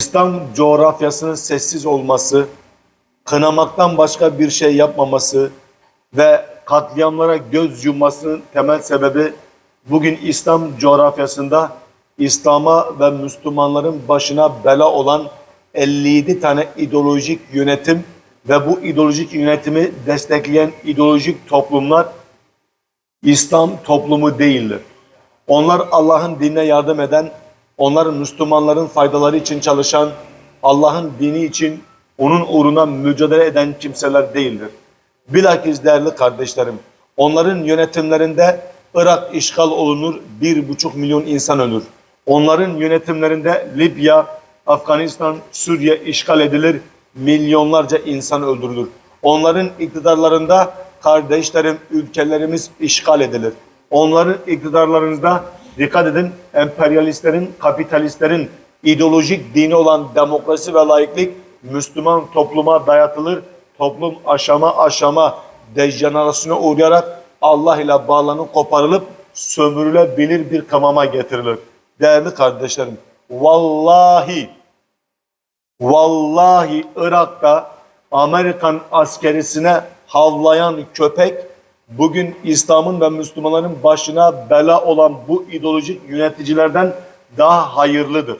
İslam coğrafyasının sessiz olması, kınamaktan başka bir şey yapmaması ve katliamlara göz yummasının temel sebebi bugün İslam coğrafyasında İslam'a ve Müslümanların başına bela olan 57 tane ideolojik yönetim ve bu ideolojik yönetimi destekleyen ideolojik toplumlar İslam toplumu değildir. Onlar Allah'ın dinine yardım eden, onlar Müslümanların faydaları için çalışan, Allah'ın dini için onun uğruna mücadele eden kimseler değildir. Bilakis değerli kardeşlerim, onların yönetimlerinde Irak işgal olunur, bir buçuk milyon insan ölür. Onların yönetimlerinde Libya, Afganistan, Suriye işgal edilir, milyonlarca insan öldürülür. Onların iktidarlarında kardeşlerim, ülkelerimiz işgal edilir. Onların iktidarlarında dikkat edin emperyalistlerin, kapitalistlerin ideolojik dini olan demokrasi ve laiklik Müslüman topluma dayatılır. Toplum aşama aşama dejenerasyona uğrayarak Allah ile bağlanıp koparılıp sömürülebilir bir kamama getirilir. Değerli kardeşlerim, vallahi Vallahi Irak'ta Amerikan askerisine havlayan köpek bugün İslam'ın ve Müslümanların başına bela olan bu ideolojik yöneticilerden daha hayırlıdır.